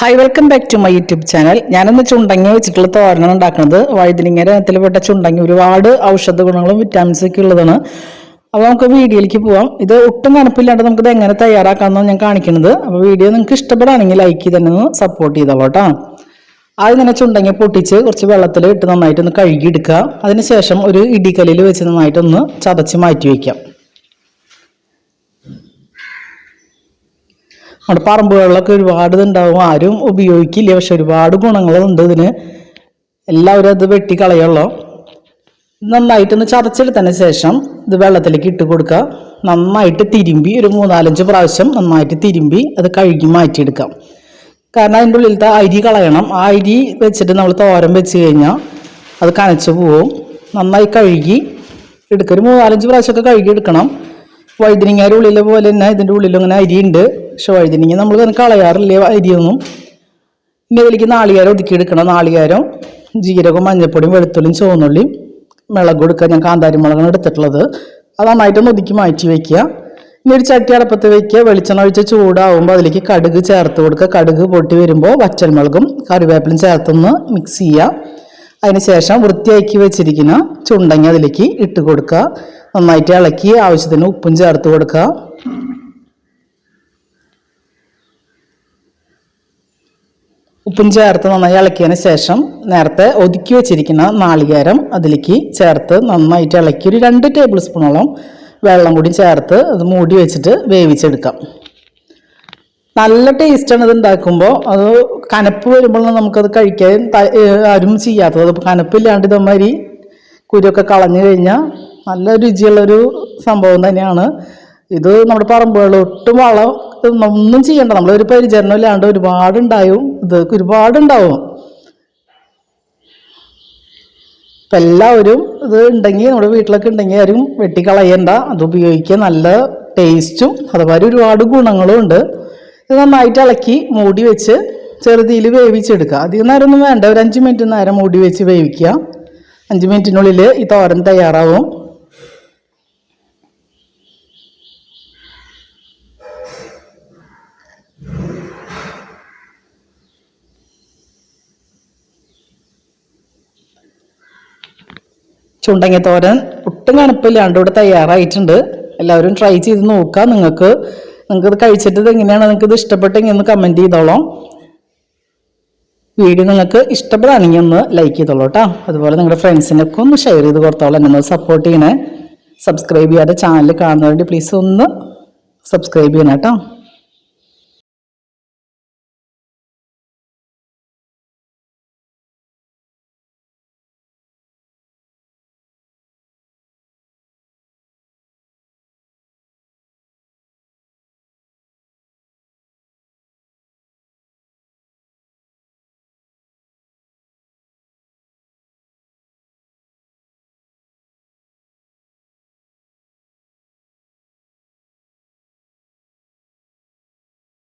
Hi welcome back to my YouTube channel ഞാനിന്ന് ചുണ്ടങ്ങി വെച്ചിട്ടുള്ള തോരണം ഉണ്ടാക്കുന്നത്. വഴുതിനിങ്ങ ഇനത്തിൽപ്പെട്ട ചുണ്ടങ്ങ ഒരുപാട് ഔഷധ ഗുണങ്ങളും വിറ്റാമിൻസ് ഒക്കെ ഉള്ളതാണ്. അപ്പോൾ നമുക്ക് വീഡിയോയിലേക്ക് പോവാം. ഇത് ഒട്ടും നമുക്ക് നമുക്കിത് എങ്ങനെ തയ്യാറാക്കാമെന്നാണ് ഞാൻ കാണിക്കുന്നത്. അപ്പോൾ വീഡിയോ നിങ്ങൾക്ക് ഇഷ്ടപ്പെടുകയാണെങ്കിൽ ലൈക്ക് ചെയ്ത് തന്നെ ഒന്ന് സപ്പോർട്ട് ചെയ്തോളൂ കേട്ടോ. ആദ്യം തന്നെ ചുണ്ടങ്ങി പൊട്ടിച്ച് കുറച്ച് വെള്ളത്തിൽ ഇട്ട് നന്നായിട്ടൊന്ന് കഴുകിയെടുക്കുക. അതിനുശേഷം ഒരു ഇടിക്കല്ലിൽ വെച്ച് നന്നായിട്ടൊന്ന് ചതച്ച് മാറ്റി വയ്ക്കാം നമ്മുടെ പറമ്പുകളിലൊക്കെ ഒരുപാട് ഇതുണ്ടാവും. ആരും ഉപയോഗിക്കില്ല. പക്ഷെ ഒരുപാട് ഗുണങ്ങളുണ്ട് ഇതിന്. എല്ലാവരും അത് വെട്ടി കളയുള്ളൂ നന്നായിട്ടൊന്ന് ചതച്ചെടുത്തതിന് ശേഷം ഇത് വെള്ളത്തിലേക്ക് ഇട്ട് കൊടുക്കുക. നന്നായിട്ട് തിരുമ്പി ഒരു മൂന്നാലഞ്ച് പ്രാവശ്യം നന്നായിട്ട് തിരുമ്പി അത് കഴുകി മാറ്റിയെടുക്കാം. കാരണം അതിന്റെ ഉള്ളിലത്തെ അരി കളയണം. ആ അരി വെച്ചിട്ട് നമ്മൾ തോരൻ വെച്ച് കഴിഞ്ഞാൽ അത് കനച്ച് പോവും. നന്നായി കഴുകി എടുക്കുക. ഒരു മൂന്നാലഞ്ച് പ്രാവശ്യമൊക്കെ കഴുകി എടുക്കണം. വഴുതിനിങ്ങയുടെ ഉള്ളിലെ പോലെ തന്നെ ഇതിന്റെ ഉള്ളിലും ഇങ്ങനെ അരിയുണ്ട്. പക്ഷെ വഴുതിനിങ്ങ നമ്മൾ തന്നെ കളയാറില്ല അരിയൊന്നും? ഇനി അതിലേക്ക് നാളികേരം ഒതുക്കി എടുക്കണം. നാളികേരം ജീരകവും മഞ്ഞപ്പൊടിയും വെളുത്തുള്ളിയും ചുവന്നുള്ളിയും മുളക് കൊടുക്കുക. ഞാൻ കാന്താരി മുളകാണ് എടുത്തിട്ടുള്ളത്. അത് നന്നായിട്ടൊന്ന് ഒതുക്കി മാറ്റി വയ്ക്കുക ഇനി ഒരു ചട്ടി അടപ്പത്ത് വയ്ക്കുക വെളിച്ചെണ്ണ ഒഴിച്ച് ചൂടാവുമ്പോൾ അതിലേക്ക് കടുക് ചേർത്ത് കൊടുക്കുക. കടുക് പൊട്ടി വരുമ്പോൾ വച്ചൽമുളകും കറിവേപ്പിലും ചേർത്തൊന്ന് മിക്സ് ചെയ്യുക. അതിനുശേഷം വൃത്തിയാക്കി വെച്ചിരിക്കുന്ന ചുണ്ടങ്ങി അതിലേക്ക് ഇട്ട് കൊടുക്കുക. നന്നായിട്ട് ഇളക്കി ആവശ്യത്തിന് ഉപ്പും ചേർത്ത് കൊടുക്കുക. ഉപ്പും ചേർത്ത് നന്നായി ഇളക്കിയതിന് ശേഷം നേരത്തെ ഒതുക്കി വെച്ചിരിക്കുന്ന നാളികേരം അതിലേക്ക് ചേർത്ത് നന്നായിട്ട് ഇളക്കി ഒരു രണ്ട് ടേബിൾ സ്പൂണോളം വെള്ളം കൂടി ചേർത്ത് അത് മൂടി വെച്ചിട്ട് വേവിച്ചെടുക്കാം. നല്ല ടേസ്റ്റാണ് ഇത് ഉണ്ടാക്കുമ്പോൾ. അത് കനപ്പ് വരുമ്പോൾ നമുക്കത് കഴിക്കാൻ ആരും ചെയ്യാത്തത്. അത് കനപ്പില്ലാണ്ട് ഇതമാതിരി കുരുവൊക്കെ കളഞ്ഞു കഴിഞ്ഞാൽ നല്ല രുചിയുള്ളൊരു സംഭവം തന്നെയാണ്. ഇത് നമ്മുടെ പറമ്പുകളിൽ ഒട്ടും വളം ഒന്നും ചെയ്യണ്ട. നമ്മളൊരു പരിചരണം ഇല്ലാണ്ട് ഒരുപാടുണ്ടാവും ഇത് ഒരുപാടുണ്ടാവും. അപ്പം എല്ലാവരും ഇത് ഉണ്ടെങ്കിൽ നമ്മുടെ വീട്ടിലൊക്കെ ഉണ്ടെങ്കിൽ ആരും വെട്ടിക്കളയണ്ട. അത് ഉപയോഗിക്കുക നല്ല ടേസ്റ്റും അതുപോലെ ഒരുപാട് ഗുണങ്ങളും ഉണ്ട്. ഇത് നന്നായിട്ട് ഇളക്കി മൂടി വെച്ച് ചെറുതിയിൽ വേവിച്ചെടുക്കുക. അധികം നേരമൊന്നും വേണ്ട. ഒരു അഞ്ച് മിനിറ്റ് നേരം മൂടി വെച്ച് വേവിക്കുക. അഞ്ച് മിനിറ്റിനുള്ളിൽ ഈ തോരൻ തയ്യാറാവും. ചുണ്ടങ്ങ തോരൻ ഒട്ടും കണുപ്പില്ലാണ്ട് ഇവിടെ തയ്യാറായിട്ടുണ്ട്. എല്ലാവരും ട്രൈ ചെയ്ത് നോക്കുക. നിങ്ങൾക്ക് നിങ്ങൾക്ക് ഇത് കഴിച്ചിട്ട് ഇത് എങ്ങനെയാണ് നിങ്ങൾക്ക് ഇത് ഇഷ്ടപ്പെട്ടെങ്കിൽ ഒന്ന് കമന്റ് ചെയ്തോളാം. വീഡിയോ നിങ്ങൾക്ക് ഇഷ്ടപ്പെടുകയാണെങ്കിൽ ഒന്ന് ലൈക്ക് ചെയ്തോളൂ കേട്ടോ അതുപോലെ നിങ്ങളുടെ ഫ്രണ്ട്സിനൊക്കെ ഒന്ന് ഷെയർ ചെയ്ത് കൊടുത്തോളാം. എന്നെ സപ്പോർട്ട് ചെയ്യണേ. സബ്സ്ക്രൈബ് ചെയ്യാതെ ചാനൽ കാണുന്നവരുടെ പ്ലീസ് ഒന്ന് സബ്സ്ക്രൈബ് ചെയ്യണം കേട്ടോ